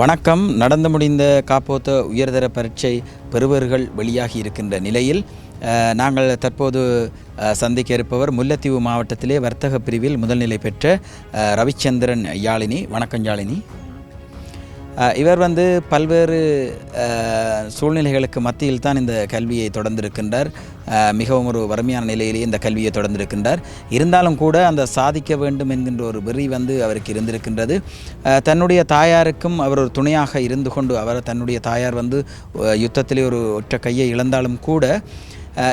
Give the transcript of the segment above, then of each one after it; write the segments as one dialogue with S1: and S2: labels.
S1: வணக்கம். நடந்து முடிந்த காப்போத்த உயர்தர பரீட்சை பெறுவர்கள் வெளியாகி இருக்கின்ற நிலையில் நாங்கள் தற்போது சந்திக்க இருப்பவர் முல்லைத்தீவு மாவட்டத்திலே வர்த்தக பிரிவில் முதல்நிலை பெற்ற ரவிச்சந்திரன் யாழினி. வணக்கம் யாழினி. இவர் வந்து பல்வேறு சூழ்நிலைகளுக்கு மத்தியில் தான் இந்த கல்வியை தொடர்ந்திருக்கின்றார். மிகவும் ஒரு வறுமையான நிலையிலே இந்த கல்வியை தொடர்ந்திருக்கின்றார். இருந்தாலும் கூட அந்த சாதிக்க வேண்டும் என்கின்ற ஒரு வெறி வந்து அவருக்கு இருந்திருக்கின்றது. தன்னுடைய தாயாருக்கும் அவர் ஒரு துணையாக இருந்து கொண்டு அவர் தன்னுடைய தாயார் வந்து யுத்தத்திலே ஒரு ஒற்றை கையை இழந்தாலும் கூட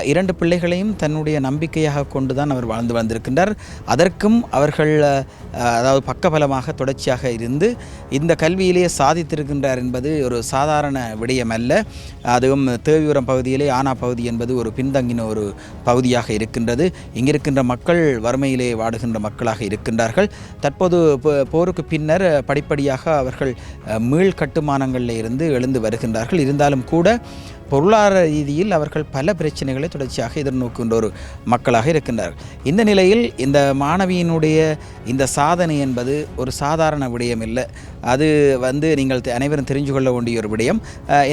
S1: இரண்டு பிள்ளைகளையும் தன்னுடைய நம்பிக்கையாக கொண்டு தான் அவர் வாழ்ந்து வந்திருக்கின்றார். அதற்கும் அவர்கள் அதாவது பக்கபலமாக தொடர்ச்சியாக இருந்து இந்த கல்வியிலேயே சாதித்திருக்கின்றார் என்பது ஒரு சாதாரண விடயம் அல்ல அதுவும் தேவியூரம் பகுதியிலே ஆனா பகுதி என்பது ஒரு பின்தங்கின ஒரு பகுதியாக இருக்கின்றது. இங்கிருக்கின்ற மக்கள் வறுமையிலே வாடுகின்ற மக்களாக இருக்கின்றார்கள். தற்போது போ- போருக்கு பின்னர் படிப்படியாக அவர்கள் மீள் கட்டுமானங்களில் இருந்து எழுந்து வருகின்றார்கள். இருந்தாலும் கூட பொருளாதார ரீதியில் அவர்கள் பல பிரச்சனைகளை தொடர்ச்சியாக எதிர்நோக்கின்ற ஒரு மக்களாக இருக்கின்றார்கள். இந்த நிலையில் இந்த மாணவியினுடைய இந்த சாதனை என்பது ஒரு சாதாரண விடயம் இல்லை அது வந்து நீங்கள் அனைவரும் தெரிஞ்சு கொள்ள வேண்டிய ஒரு விடயம்.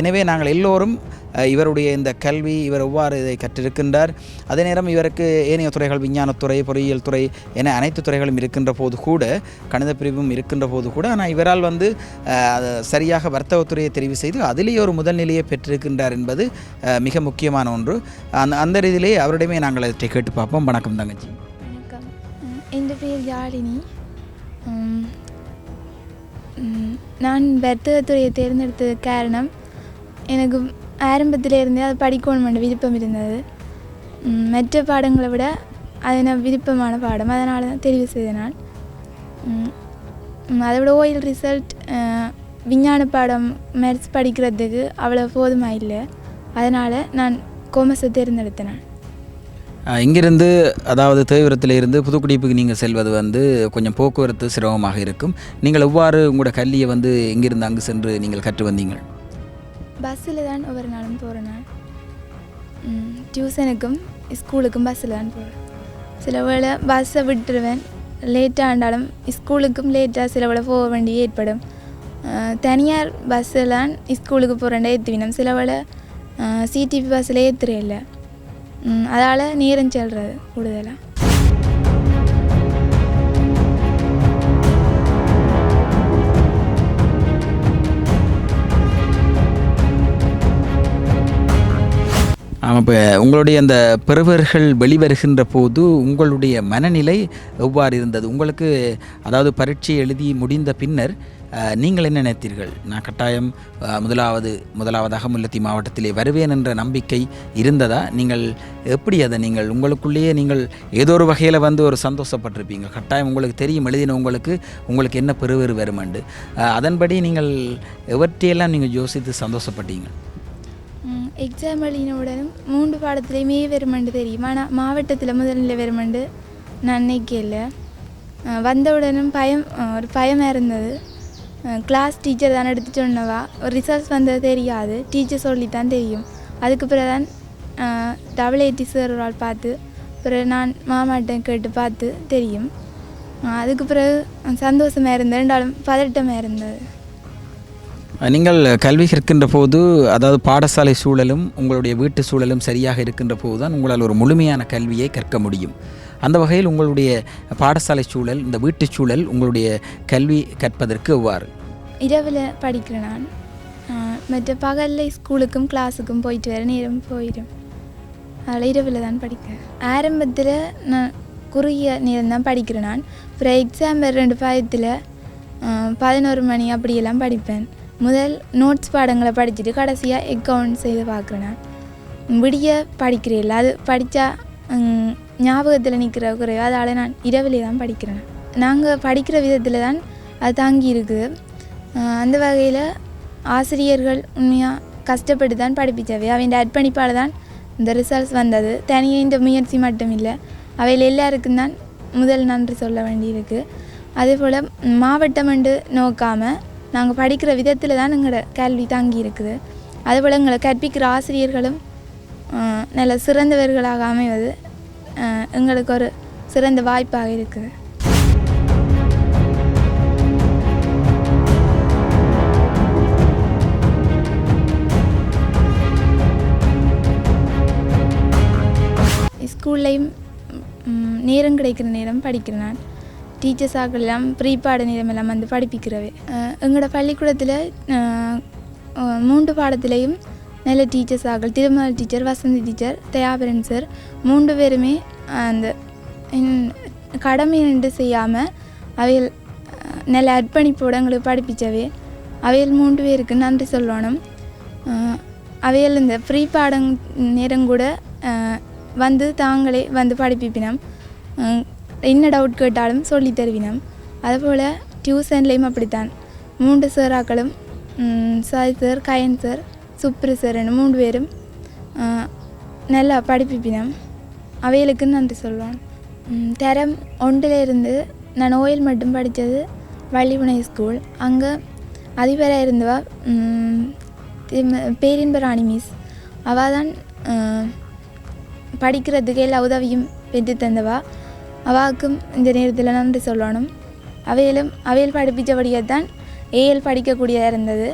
S1: எனவே நாங்கள் எல்லோரும் இவருடைய இந்த கல்வி இவர் எவ்வாறு இதை கற்றிருக்கின்றார் அதே நேரம் இவருக்கு ஏனைய துறைகள் விஞ்ஞானத்துறை பொறியியல் துறை என அனைத்து துறைகளும் இருக்கின்ற போது கூட கணித பிரிவும் இருக்கின்ற போது கூட ஆனால் இவரால் வந்து சரியாக வர்த்தகத்துறையை தெரிவு செய்து அதிலேயே ஒரு முதல் நிலையை பெற்றிருக்கின்றார் என்பது மிக முக்கியமான ஒன்று. அந்த அந்த ரீதியிலே அவரிடமே நாங்கள் அதை கேட்டு பார்ப்போம். வணக்கம் தங்கச்சி.
S2: வணக்கம். என் பேர் யாழினி. நான் வர்த்தகத்துறையை தேர்ந்தெடுத்தது காரணம் எனக்கு ஆரம்பத்தில் இருந்தே அது படிக்கணும் விருப்பம் இருந்தது. மற்ற பாடங்களை விட அது நான் விருப்பமான பாடம். அதனால் தான் தெரிவு செய்தேன் நான். அதோட அதை விட ஓயில் ரிசல்ட் விஞ்ஞான பாடம் மேத்ஸ் படிக்கிறதுக்கு அவ்வளோ போதுமாக இல்லை. அதனால் நான் கோமஸை தேர்ந்தெடுத்தேன் நான்.
S1: இங்கிருந்து அதாவது தேவிரத்தில் இருந்து புதுக்குடிப்புக்கு நீங்கள் செல்வது வந்து கொஞ்சம் போக்குவரத்து சிரமமாக இருக்கும். நீங்கள் எவ்வாறு உங்களோட கல்வியை வந்து இங்கிருந்து அங்கு சென்று நீங்கள் கற்று வந்தீங்க
S2: பஸ்ஸில் தான் ஒவ்வொரு நாளும் போகிறேன் நான். டியூஷனுக்கும் ஸ்கூலுக்கும் பஸ்ஸில் தான் போகிறேன் சில வேளை பஸ்ஸை விட்டுருவேன். லேட்டாக இருந்தாலும் ஸ்கூலுக்கும் லேட்டாக சில வேளை போக வேண்டிய ஏற்படும். தனியார் பஸ்ஸில் தான் ஸ்கூலுக்கு போகிறேன்டா ஏற்றுவினோம் சில வேளை சிடிபி பஸ்ஸில் ஏற்றுறே இல்லை. அதால் நேரம் செல்றது கூடுதலாக
S1: ஆமாம் இப்போ உங்களுடைய அந்த பிறவர்கள் வெளிவருகின்ற போது உங்களுடைய மனநிலை எவ்வாறு இருந்தது? உங்களுக்கு அதாவது பரீட்சை எழுதி முடிந்த பின்னர் நீங்கள் என்ன நினைத்தீர்கள்? நான் கட்டாயம் முதலாவது முதலாவதாக முல்லத்தி மாவட்டத்திலே வருவேன் என்ற நம்பிக்கை இருந்ததா? நீங்கள் எப்படி அதை நீங்கள் உங்களுக்குள்ளேயே நீங்கள் ஏதோ ஒரு வகையில் வந்து ஒரு சந்தோஷப்பட்டிருப்பீங்க. கட்டாயம் உங்களுக்கு தெரியும் எழுதின உங்களுக்கு உங்களுக்கு என்ன பெருவெரு வருமெண்டு. அதன்படி நீங்கள் எவற்றையெல்லாம் நீங்கள் யோசித்து சந்தோஷப்பட்டீங்க?
S2: எக்ஸாம் எழுதினவுடனும் மூன்று பாடத்துலேயுமே வருமண்டு தெரியும். ஆனால் மாவட்டத்தில் முதல்நிலை வருமெண்டு நான் நினைக்கல. வந்தவுடனும் பயம் ஒரு பயமாக இருந்தது. கிளாஸ் டீச்சர் தான் எடுத்து சொன்னவா? ஒரு ரிசல்ட்ஸ் வந்தது தெரியாது. டீச்சர் சொல்லி தான் தெரியும். அதுக்கு பிறகு தான் டபுள் எயிட்டி சார் ஒரு ஆள் பார்த்து பிறகு நான் மாமாட்ட கேட்டு பார்த்து தெரியும். அதுக்கு பிறகு சந்தோஷமாக இருந்தது. ரெண்டாலும் பதட்டமாக இருந்தது.
S1: நீங்கள் கல்வி கற்கின்ற போது அதாவது பாடசாலை சூழலும் உங்களுடைய வீட்டு சூழலும் சரியாக இருக்கின்ற போது தான் உங்களால் ஒரு முழுமையான கல்வியை கற்க முடியும். அந்த வகையில் உங்களுடைய பாடசாலை சூழல் இந்த வீட்டு சூழல் உங்களுடைய கல்வி கற்பதற்கு எவ்வாறு?
S2: இரவில் படிக்கிறேன் நான். மற்ற பகலில் ஸ்கூலுக்கும் கிளாஸுக்கும் போயிட்டு வர நேரம் போயிடும். அதில் இரவில் தான் படிக்கிறேன் ஆரம்பத்தில் நான் குறுகிய நேரம் தான் படிக்கிறேன் நான். அப்புறம் எக்ஸாம் ரெண்டு பாயத்தில் பதினோரு மணி அப்படியெல்லாம் படிப்பேன். முதல் நோட்ஸ் பாடங்களை படிச்சுட்டு கடைசியாக அக்கௌண்ட் செய்து பார்க்குறேன் நான். விடிய படிக்கிறேன் அது படித்தா ஞாபகத்தில் நிற்கிற குறைவு? அதால் நான் இரவிலே தான் படிக்கிறேன். நாங்கள் படிக்கிற விதத்தில் தான் அது தாங்கி இருக்குது அந்த வகையில் ஆசிரியர்கள் உண்மையாக கஷ்டப்பட்டு தான் படிப்பிச்சவை அவன் அர்ப்பணிப்பால் தான் இந்த ரிசல்ட்ஸ் வந்தது. தனியாக இந்த முயற்சி மட்டும் இல்லை அவையில் எல்லாருக்கும் தான் முதல் நன்றி சொல்ல வேண்டியிருக்கு. அதே போல் மாவட்டம் என்று நோக்காமல் நாங்கள் படிக்கிற விதத்தில் தான் எங்களோட கல்வி தாங்கி இருக்குது. அதுபோல் எங்களை கற்பிக்கிற ஆசிரியர்களும் நல்ல சிறந்தவர்களாக அமைவது எங்களுக்கு ஒரு சிறந்த வாய்ப்பாக இருக்குது. ஸ்கூல்லையும் நேரம் கிடைக்கிற நேரம் படிக்கிறேன் நான் டீச்சர்ஸாக எல்லாம் ப்ரீபாட நேரம் எல்லாம் வந்து படிப்பிக்கிறவே. எங்களோட பள்ளிக்கூடத்தில் மூன்று பாடத்திலையும் நல்ல teachers ஆகல். Thirumalai teacher Vasanthi teacher Thayaparan sir மூன்று பேருமே அந்த கடமை நின்று செய்யாமல் அவையில் நல்ல அர்ப்பணிப்போடு எங்களுக்கு படிப்பிச்சவே அவையில் மூன்று பேருக்கு நன்றி சொல்லணும். அவையில் இந்த ஃப்ரீ பாடம் நேரம் கூட வந்து தாங்களே வந்து படிப்பிப்பினம். என்ன டவுட் கேட்டாலும் சொல்லி தருவினம். அதுபோல் டியூஷன்லேயும் அப்படித்தான். மூன்று சாராக்களும் Sai sir Gayan sir Subri sir மூன்று பேரும் நல்லா படிப்பிப்பினம் அவைகளுக்கு நன்றி சொல்லுவான் தரம் ஒன்றிலிருந்து நான் ஓயில் மட்டும் படித்தது வள்ளிவினை ஸ்கூல் அங்கே அதிபராக இருந்தவா பேரின்பராணி பேரின்ப மிஸ் அவள் தான் படிக்கிறதுக்கு எல்லா உதவியும் பெற்று தந்தவா அவாவுக்கும் இந்த நேரத்தில் நன்றி சொல்லணும் அவையிலும் அவையில் படிப்பித்தபடியாக தான் ஏஎல் படிக்கக்கூடியதாக இருந்தது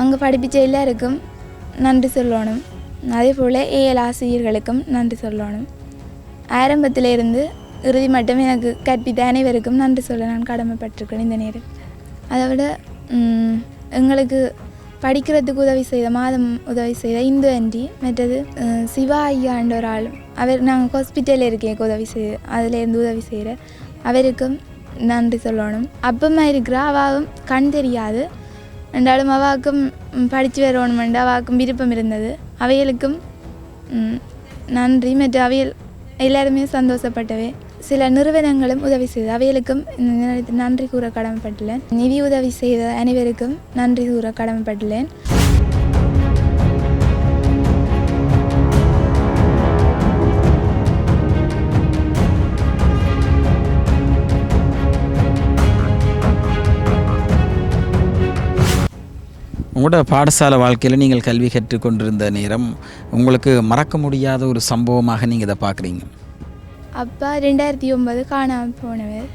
S2: அங்கே படிப்பிச்ச எல்லாருக்கும் நன்றி சொல்லணும். அதே போல் ஏஎல் ஆசிரியர்களுக்கும் நன்றி சொல்லணும். ஆரம்பத்தில் இருந்து இறுதி மட்டும் எனக்கு கற்பித்த அனைவருக்கும் நன்றி சொல்ல நான் கடமைப்பட்டிருக்கேன் இந்த நேரம் அதை விட எங்களுக்கு படிக்கிறதுக்கு உதவி செய்த மாதம் உதவி செய்த இந்து ஆண்டி மற்றது சிவா ஐயான்ற ஒரு ஆள் அவர் நாங்கள் ஹாஸ்பிட்டலில் இருக்கேன் உதவி செய்ய அதிலேருந்து உதவி செய்கிற அவருக்கும் நன்றி சொல்லணும். அப்பமாக இருக்கிற அவாவும் கண் தெரியாது. ரெண்டாலும் அவாவுக்கும் படித்து வரணுமெண்டு அவாவுக்கும் விருப்பம் இருந்தது அவைகளுக்கும் ம், நன்றி மற்ற அவைகள் எல்லாருமே சந்தோஷப்பட்டவே சில நிறுவனங்களும் உதவி செய்தது அவைகளுக்கும் நன்றி கூற கடமைப்பட்டுள்ளேன் நிதி உதவி செய்த அனைவருக்கும் நன்றி கூற கடமைப்பட்டுள்ளேன்
S1: உங்களோட பாடசாலை வாழ்க்கையில் நீங்கள் கல்வி கற்றுக்கொண்டிருந்த நேரம் உங்களுக்கு மறக்க முடியாத ஒரு சம்பவமாக நீங்கள் இதை பார்க்குறீங்க.
S2: அப்பா ரெண்டாயிரத்தி ஒம்பது காணாமல் போனவர்.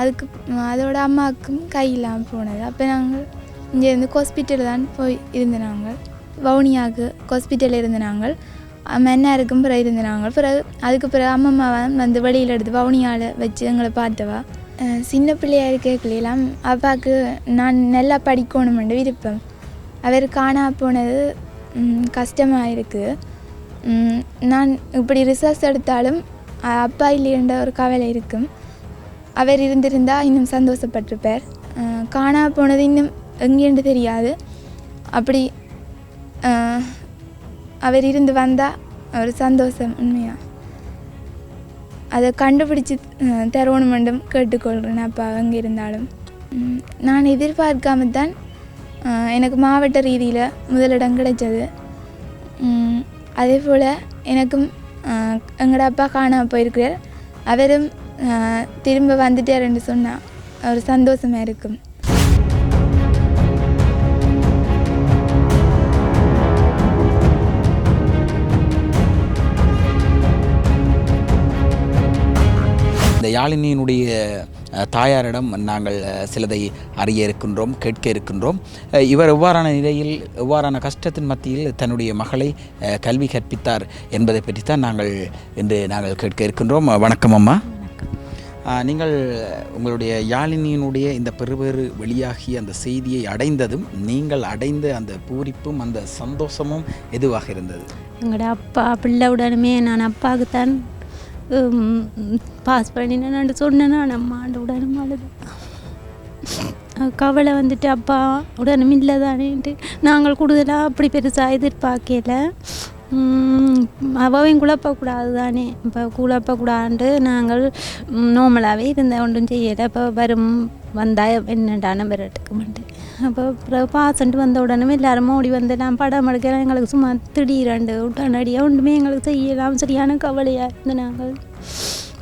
S2: அதுக்கு அதோட அம்மாவுக்கும் கை இல்லாமல் போனது. அப்போ நாங்கள் இங்கேருந்து ஹாஸ்பிட்டல் தான் போய் இருந்த நாங்கள். வவுனியாவுக்கு ஹாஸ்பிட்டலில் இருந்த நாங்கள். மன்னாருக்கும் பிறகு இருந்த நாங்கள். பிறகு அதுக்கு பிறகு அம்மம்மா வந்து வெளியில் எடுத்து வவுனியாவில் வச்சு எங்களை பார்த்தவா. சின்ன பிள்ளையாக இருக்கக்குள்ளெல்லாம் அப்பாவுக்கு நான் நல்லா படிக்கணுமென்று விருப்பம். அவர் காணா போனது கஷ்டமாக இருக்குது நான் இப்படி ரிசர்ச் எடுத்தாலும் அப்பா இல்லைன்ற ஒரு கவலை இருக்கும். அவர் இருந்திருந்தால் இன்னும் சந்தோஷப்பட்டிருப்பார். காணா போனது இன்னும் எங்கேன்னு தெரியாது. அப்படி அவர் இருந்து வந்தால் ஒரு சந்தோஷம் உண்மையாக அதை கண்டுபிடிச்சி தரணும் மட்டும் கேட்டுக்கொள்கிறேன் அப்பா அங்கே இருந்தாலும். நான் எதிர்பார்க்காம தான் எனக்கு மாவட்ட ரீதியில் முதலிடம் கிடைச்சது. அதே போல் எனக்கும் எங்களோட அப்பா காணாமல் போயிருக்கிறார். அவரும் திரும்ப வந்துட்டாருன்னு சொன்னால் ஒரு சந்தோஷமாக இருக்கும்.
S1: இந்த யாழினியினுடைய தாயாரிடம் நாங்கள் சிலதை அறிய இருக்கின்றோம் கேட்க இருக்கின்றோம். இவர் எவ்வாறான நிலையில் எவ்வாறான கஷ்டத்தின் மத்தியில் தன்னுடைய மகளை கல்வி கற்பித்தார் என்பதை பற்றித்தான் நாங்கள் இன்று நாங்கள் கேட்க இருக்கின்றோம். வணக்கம் அம்மா. நீங்கள் உங்களுடைய யாழினியினுடைய இந்த பெருவேறு வெளியாகிய அந்த செய்தியை அடைந்ததும் நீங்கள் அடைந்த அந்த பூரிப்பும் அந்த சந்தோஷமும் எதுவாக இருந்தது?
S3: எங்களோட அப்பா பிள்ளை உடனுமே நான் அப்பாவுக்கு தான் பாஸ் பண்ணினேன் சொன்னேன் நான் ஆண்டு உடனும் அழுது கவலை வந்துட்டு அப்பா உடனும் இல்லை தானேன்ட்டு நாங்கள் கூடுதலாக அப்படி பெருசாக எதிர்பார்க்கல அவையும் குழப்பக்கூடாது தானே இப்போ குழப்பக்கூடாதுன்ட்டு நாங்கள் நோமலாகவே இருந்த ஒன்றும் செய்யலை இப்போ வரும் வந்தால் என்னடான விரட்டுக்க மாட்டேன் அப்போ அப்புறம் பாசன்ட்டு வந்த உடனே எல்லாரும் ஓடி வந்து நான் படம் எடுக்கிறேன் எங்களுக்கு சும்மா திடீரெண்டு உடனடியாக ஒன்றுமே எங்களுக்கு செய்யலாம் சரியான கவலையாக இருந்து நாங்கள்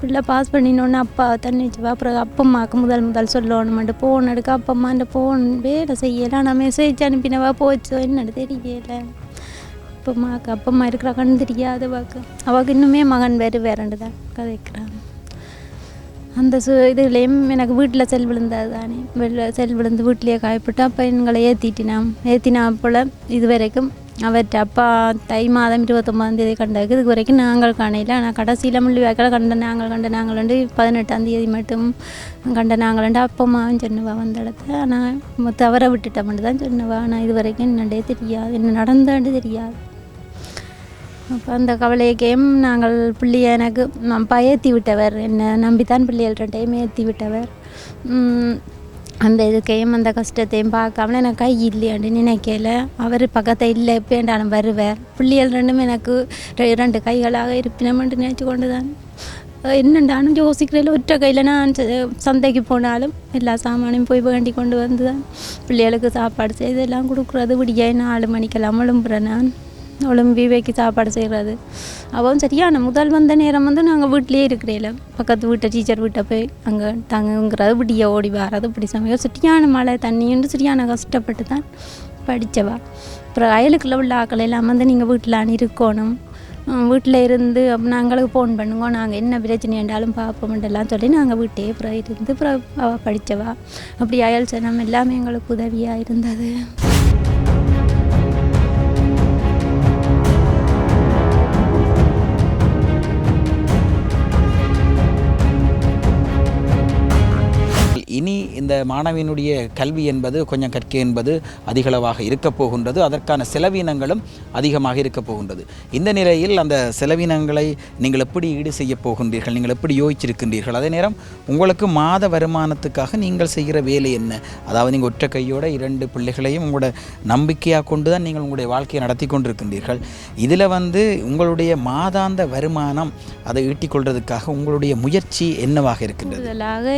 S3: பிள்ளை பாஸ் பண்ணினோன்னு அப்பா தன்னிச்சு அப்புறம் அப்பம்மாவுக்கு முதல் முதல் சொல்லணுமெண்டு ஃபோன் எடுக்க அப்பம்மா இந்த ஃபோன் வேலை செய்யலாம் நான் மெசேஜ் அனுப்பினவா போச்சோ என்னன்னு தெரியல அப்பம்மாவுக்கு அப்பம்மா இருக்கிற கண் தெரியாத வாக்கு அவளுக்கு இன்னுமே மகன் வேறு வேறண்டு தான் கதைக்கிறான் அந்த சு இதுலேயும் எனக்கு வீட்டில் செல் விழுந்தது தானே. வெளில செல் விழுந்து வீட்டிலேயே காயப்பட்டு அப்போ எங்களை ஏற்றிட்டினான் ஏற்றினா போல் இது வரைக்கும் அவர்கிட்ட அப்பா தை மாதம் இருபத்தொம்பதாம் தேதி கண்டதுக்கு இது வரைக்கும் நாங்கள் காணையில் ஆனால் கடைசியில் முள்ளி வாய்க்கால் கண்ட நாங்கள் கண்ட நாங்கள் வந்து பதினெட்டாம் தேதி மட்டும் கண்ட நாங்கள் வந்து அப்பம்மாவும் சொன்னவா வந்த இடத்துல. ஆனால் தவற விட்டுட்ட மட்டும் தான் சொன்னவா ஆனால் இது வரைக்கும் என்னண்டே தெரியாது. என்ன நடந்தாண்டு தெரியாது. அப்போ அந்த கவலையக்கையும் நாங்கள் பிள்ளைய எனக்கு அப்பா ஏற்றி விட்டவர். என்னை நம்பித்தான் பிள்ளைகள் ரெண்டையும் ஏற்றி விட்டவர். அந்த இதுக்கையும் அந்த கஷ்டத்தையும் பார்க்காமல எனக்கு கை இல்லையாண்டு நினைக்கல. அவர் பக்கத்தை இல்லை எப்பேண்டாலும் வருவார். பிள்ளைகள் ரெண்டும் எனக்கு ரெண்டு கைகளாக இருப்பினமென்று நினைச்சு கொண்டு தான் என்னண்டானும் யோசிக்கிறதில்ல ஒற்ற கையில் நான் சந்தைக்கு போனாலும் எல்லா சாமானையும் போய் வேண்டி கொண்டு வந்து தான் பிள்ளைகளுக்கு சாப்பாடு செய்து எல்லாம் கொடுக்குறது விடிய நாலு மணிக்கெல்லாம் விளம்புறேன் நான். அவளும் விவேக்கு சாப்பாடு செய்கிறது. அவன் சரியான முதல் வந்த நேரம் வந்து நாங்கள் வீட்டிலேயே இருக்கிறேல. பக்கத்து வீட்டை டீச்சர் வீட்டை போய் அங்கே தங்குங்கிறது விடிய ஓடி வர்றது இப்படி சமயம் சரியான மழை தண்ணின்னு சரியான கஷ்டப்பட்டு தான் படித்தவா அப்புறம் அயலுக்குள்ள உள்ள ஆக்கள் எல்லாம் வந்து நீங்கள் வீட்டில் இருக்கணும். வீட்டில் இருந்து நாங்களுக்கு ஃபோன் பண்ணுங்க நாங்கள் என்ன பிரச்சனை என்றாலும் பார்ப்போம்ன்றலாம் சொல்லி நாங்கள் வீட்டே அப்புறம் இருந்து அப்புறம் அவள் படித்தவா அப்படி அயல் சனம் எல்லாமே எங்களுக்கு உதவியாக இருந்தது.
S1: மாணவியினுடைய கல்வி என்பது கொஞ்சம் கற்க என்பது அதிகளவாக இருக்கப் போகின்றது. அதற்கான செலவினங்களும் அதிகமாக இருக்கப் போகின்றது. இந்த நிலையில் அந்த செலவினங்களை நீங்கள் எப்படி ஈடு செய்ய போகின்றீர்கள் நீங்கள் எப்படி யோசிச்சிருக்கின்றீர்கள்? அதே நேரம் உங்களுக்கு மாத வருமானத்துக்காக நீங்கள் செய்கிற வேலை என்ன? அதாவது நீங்கள் ஒற்றை கையோட இரண்டு பிள்ளைகளையும் உங்களோட நம்பிக்கையாக கொண்டு தான் நீங்கள் உங்களுடைய வாழ்க்கையை நடத்தி கொண்டிருக்கின்றீர்கள். இதில் வந்து உங்களுடைய மாதாந்த வருமானம் அதை ஈட்டிக்கொள்றதுக்காக உங்களுடைய முயற்சி என்னவாக இருக்கின்றது?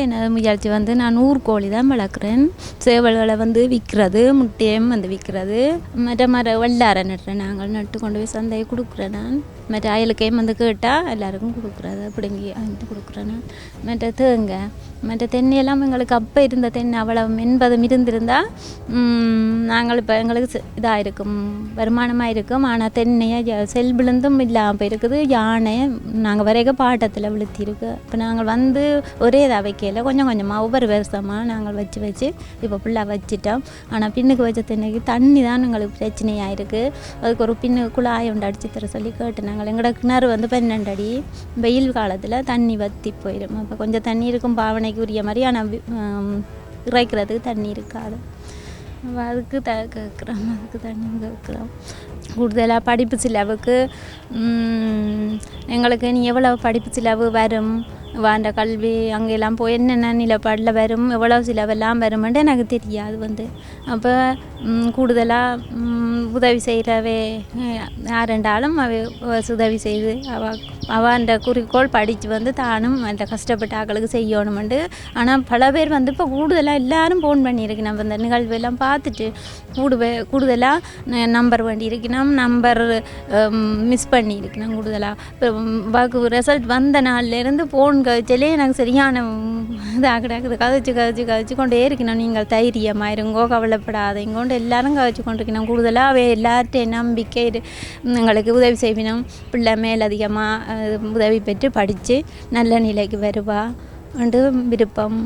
S3: எனது முயற்சி வந்து நான் ஊர்கோழி தான் வளர்க்குறேன் சேவல்களை வந்து விற்கிறது முட்டையும் வந்து விற்கிறது மற்ற மர வெள்ளார நட்டுறேன். நாங்கள் நட்டு கொண்டு போய் சந்தையை கொடுக்குறேன் நான். மற்ற அயலுக்கையும் வந்து கேட்டால் எல்லாருக்கும் கொடுக்குறது. பிடுங்கி வந்து கொடுக்குறேன் நான். மற்ற தேங்காய் மற்ற தென்னையெல்லாம் எங்களுக்கு அப்போ இருந்த தென்னை அவ்வளவு மென்பதம் இருந்திருந்தால் நாங்கள் இப்போ எங்களுக்கு இதாக இருக்கும் வருமானமாக இருக்கும் ஆனால் தென்னையை ஜ- செல்விழுந்தும் இல்லாமல் போயிருக்குது. யானை நாங்கள் வரைக பாட்டத்தில் விழுத்திருக்கு. இப்போ நாங்கள் வந்து ஒரே இதாக வைக்கல. கொஞ்சம் கொஞ்சமாக ஒவ்வொரு வருஷமாக நாங்கள் வச்சு வச்சு இப்போ ஃபுல்லாக வச்சிட்டோம். ஆனால் பின்னுக்கு வச்ச தென்னைக்கு தண்ணி தான் எங்களுக்கு பிரச்சனையாக இருக்குது அதுக்கு ஒரு பின்னு குழாயை ஒன்று அடிச்சு தர சொல்லி கேட்டு நாங்கள் எங்களோட கிணறு வந்து பன்னெண்டு அடி. வெயில் காலத்தில் தண்ணி வற்றி போயிடும் அப்போ கொஞ்சம் தண்ணி இருக்கும் பாவனைக்கு உரிய மாதிரி ஆனால் இறைக்கிறதுக்கு தண்ணி இருக்காது. அதுக்கு த கேட்குறோம் அதுக்கு தண்ணி கேட்குறோம் கூடுதலாக படிப்பு செலவுக்கு எங்களுக்கு நீ எவ்வளோ படிப்பு செலவு வரும்? வாண்ட கல்வி அங்கெல்லாம் போய் என்னென்ன நிலப்பாடில் வரும் எவ்வளோ செலவெல்லாம் வருமென்று எனக்கு தெரியாது வந்து. அப்போ கூடுதலாக உதவி செய்கிறவே யாரெண்டாலும் அவ உதவி செய்து அவ அவன்ற குறிக்கோள் படித்து வந்து தானும் அந்த கஷ்டப்பட்ட ஆக்களுக்கு செய்யணுமெண்டு ஆனால் பல பேர் வந்து இப்போ கூடுதலாக எல்லாரும் ஃபோன் பண்ணியிருக்கு நம்ம இந்த நிகழ்வெல்லாம் பார்த்துட்டு கூடுவே கூடுதலாக நம்பர் வேண்டி இருக்கணும் நம்பர் மிஸ் பண்ணியிருக்கணும் கூடுதலாக இப்போ வாக்கு ரிசல்ட் வந்த நாள்லேருந்து ஃபோன் கழிச்சலே எனக்கு சரியான இதாக கிடக்குது கதைச்சு கதைச்சு கதைச்சு கொண்டே இருக்கணும். நீங்கள் தைரியமாக இருங்கோ கவலைப்படாதீங்கோண்டு எல்லாரும் கதைச்சு கொண்டிருக்கணும். கூடுதலாக அவை எல்லார்ட்டையும் நம்பிக்கை எங்களுக்கு உதவி செய்வினோம் பிள்ளை மேலதிகமாக உதவி பெற்று படித்து நல்ல நிலைக்கு வருவா. வந்து விருப்பம்.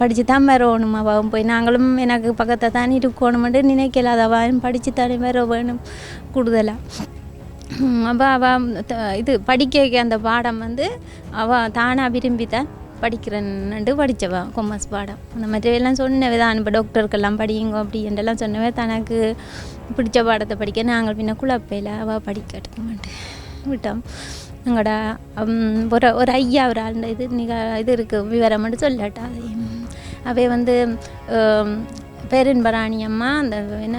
S3: படித்து தான் வரணும் அவன் போய். நாங்களும் எனக்கு பக்கத்தில் தான் இருக்கணுமென்று நினைக்கல. படித்து தானே வர வேணும். கூடுதலாக அவள் அவள் இது படிக்க அந்த பாடம் வந்து அவள் தானாக விரும்பி தான் படிக்கிறேன்னுட்டு படித்தவா கொமர்ஸ் பாடம். அந்த மாதிரி எல்லாம் சொன்னவே தான். இப்போ டாக்டருக்கெல்லாம் படியுங்க அப்படி என்றெல்லாம் சொன்னவே தனக்கு பிடிச்ச பாடத்தை படிக்க நாங்கள் பின்ன குழப்பையில் அவள் படிக்க எடுக்க மாட்டேன் விட்டோம். எங்களோட ஒரு ஒரு ஐயா ஒரு ஆள் இது நிக இது இருக்குது விவரம் மட்டும் சொல்லட்டா. அதையும் அவை வந்து ம், பேரன்பராணி அம்மா அந்த என்ன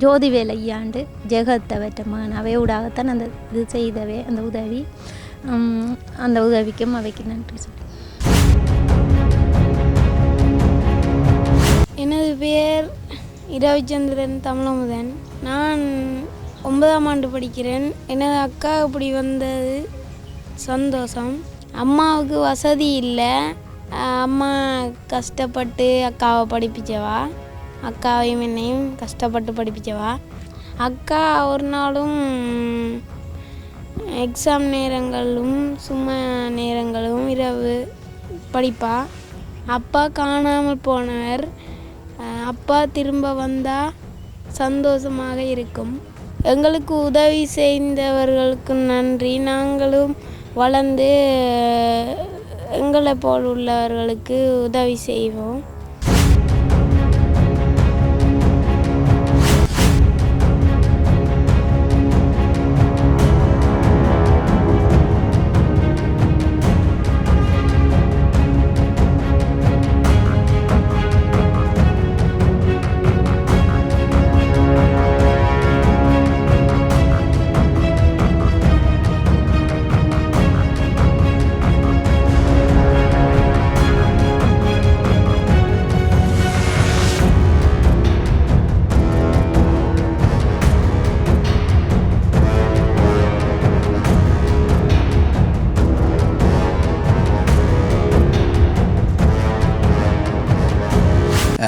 S3: ஜோதிவேல் ஐயாண்டு ஜெகத்தை வெட்ட மகன் அவையோடாகத்தான் அந்த இது செய்தவே அந்த உதவி. அந்த உதவிக்கும் அவைக்கு நன்றி சொல்லி.
S4: எனது பெயர் இரவிச்சந்திரன் தமிழமுதன். நான் ஒன்பதாம் ஆண்டு படிக்கிறேன். எனது அக்கா இப்படி வந்தது சந்தோஷம். அம்மாவுக்கு வசதி இல்லை. அம்மா கஷ்டப்பட்டு அக்காவை படிப்பிச்சவா. அக்காவையும் என்னையும் கஷ்டப்பட்டு படிப்பிச்சவா அக்கா ஒரு நாளும் எக்ஸாம் நேரங்களும் சும்மா நேரங்களும் இரவு படிப்பா? அப்பா காணாமல் போனவர். அப்பா திரும்ப வந்தால் சந்தோஷமாக இருக்கும். எங்களுக்கு உதவி செய்தவர்களுக்கு நன்றி. நாங்களும் வளர்ந்து எங்களை போல் உள்ளவர்களுக்கு உதவி செய்வோம்.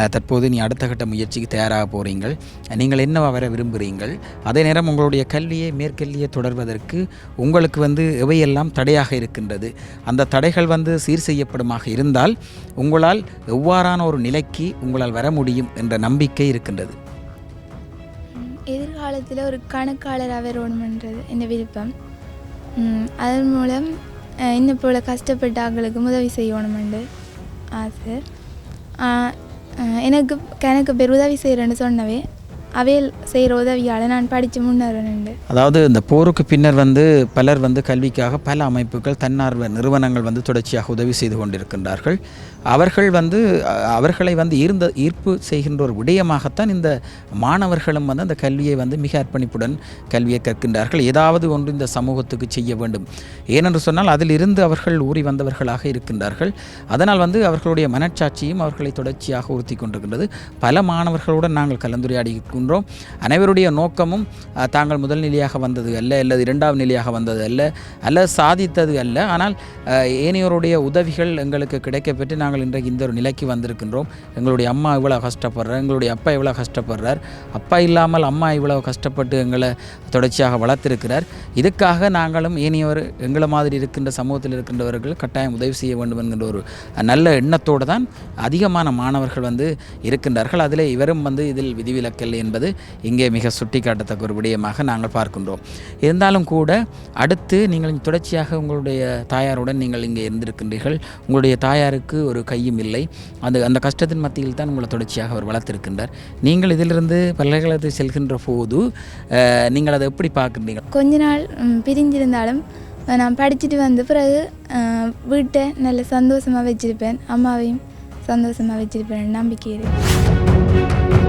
S1: தற்போது நீ அடுத்த கட்ட முயற்சிக்கு தயாராக போகிறீங்கள் நீங்கள் என்னவா வர விரும்புகிறீங்கள் அதே நேரம் உங்களுடைய கல்வியை மேற்கல்வியை தொடர்வதற்கு உங்களுக்கு வந்து எவையெல்லாம் தடையாக இருக்கின்றது. அந்த தடைகள் வந்து சீர் செய்யப்படுமாக இருந்தால் உங்களால் எவ்வாறான ஒரு நிலைக்கு உங்களால் வர முடியும் என்ற நம்பிக்கை இருக்கின்றது.
S2: எதிர்காலத்தில் ஒரு கணக்காளராக வரணுமன்றது என் விருப்பம். அதன் மூலம் அஹ், இன்னும் போல் கஷ்டப்பட்ட ஆட்களுக்கு உதவி செய்யணுமெண்டு ஆசை. எனக்கு எனக்கு பெருதவி செய்கிறேன்னு சொன்னவே அவையில் செய்கிற உதவியால் நான் படித்து முன்னேறணுண்டு
S1: அதாவது இந்த போருக்கு பின்னர் வந்து பலர் வந்து கல்விக்காக பல அமைப்புகள் தன்னார்வ நிறுவனங்கள் வந்து தொடர்ச்சியாக உதவி செய்து கொண்டிருக்கின்றார்கள் அவர்கள் வந்து அவர்களை வந்து ஈர்ந்த ஈர்ப்பு செய்கின்ற ஒரு விடயமாகத்தான் இந்த மாணவர்களும் வந்து அந்த கல்வியை வந்து மிக அர்ப்பணிப்புடன் கல்வியை கற்கின்றார்கள் ஏதாவது ஒன்று இந்த சமூகத்துக்கு செய்ய வேண்டும் ஏனென்று சொன்னால் அதில் இருந்து அவர்கள் ஊறி வந்தவர்களாக இருக்கின்றார்கள் அதனால் வந்து அவர்களுடைய மனச்சாட்சியும் அவர்களை தொடர்ச்சியாக உறுத்தி கொண்டிருக்கின்றது பல மாணவர்களுடன் நாங்கள் கலந்துரையாடி இருக்கின்றோம் அனைவருடைய நோக்கமும் தாங்கள் முதல் நிலையாக வந்தது அல்ல அல்லது இரண்டாவது நிலையாக வந்தது அல்ல அல்ல சாதித்தது அல்ல. ஆனால் ஏனையோருடைய உதவிகள் எங்களுக்கு கிடைக்கப்பெற்று நாங்கள் இன்றைக்கு இந்த ஒரு நிலைக்கு வந்திருக்கின்றோம். எங்களுடைய அம்மா இவ்வளோ கஷ்டப்படுறார் எங்களுடைய அப்பா இவ்வளோ கஷ்டப்படுறார். அப்பா இல்லாமல் அம்மா இவ்வளோ கஷ்டப்பட்டு எங்களை தொடர்ச்சியாக வளர்த்திருக்கிறார். இதுக்காக நாங்களும் ஏனையோர் எங்களை மாதிரி இருக்கின்ற சமூகத்தில் இருக்கின்றவர்கள் கட்டாயம் உதவி செய்ய வேண்டும் என்கின்ற ஒரு நல்ல எண்ணத்தோடு தான் அதிகமான மாணவர்கள் வந்து இருக்கின்றார்கள். அதில் இவரும் வந்து இதில் விதிவிலக்கல் என்பது என்பது இங்கே மிக சுட்டிக்காட்டத்தக்க ஒரு விடயமாக நாங்கள் பார்க்கின்றோம். இருந்தாலும் கூட அடுத்து நீங்கள் தொடர்ச்சியாக உங்களுடைய தாயாருடன் நீங்கள் இங்கே இருந்திருக்கின்றீர்கள். உங்களுடைய தாயாருக்கு ஒரு கையும் இல்லை. அந்த அந்த கஷ்டத்தின் மத்தியில் தான் உங்களை தொடர்ச்சியாக அவர் வளர்த்திருக்கின்றார். நீங்கள் இதிலிருந்து பல்கலைக்கழகத்தில் செல்கின்ற போது நீங்கள் அதை எப்படி பார்க்கின்றீர்கள்?
S2: கொஞ்ச நாள் பிரிஞ்சிருந்தாலும் நான் படிச்சுட்டு வந்த பிறகு வீட்டை நல்ல சந்தோஷமாக வச்சுருப்பேன். அம்மாவையும் சந்தோஷமாக வச்சுருப்பேன். நம்பிக்கை இருக்கு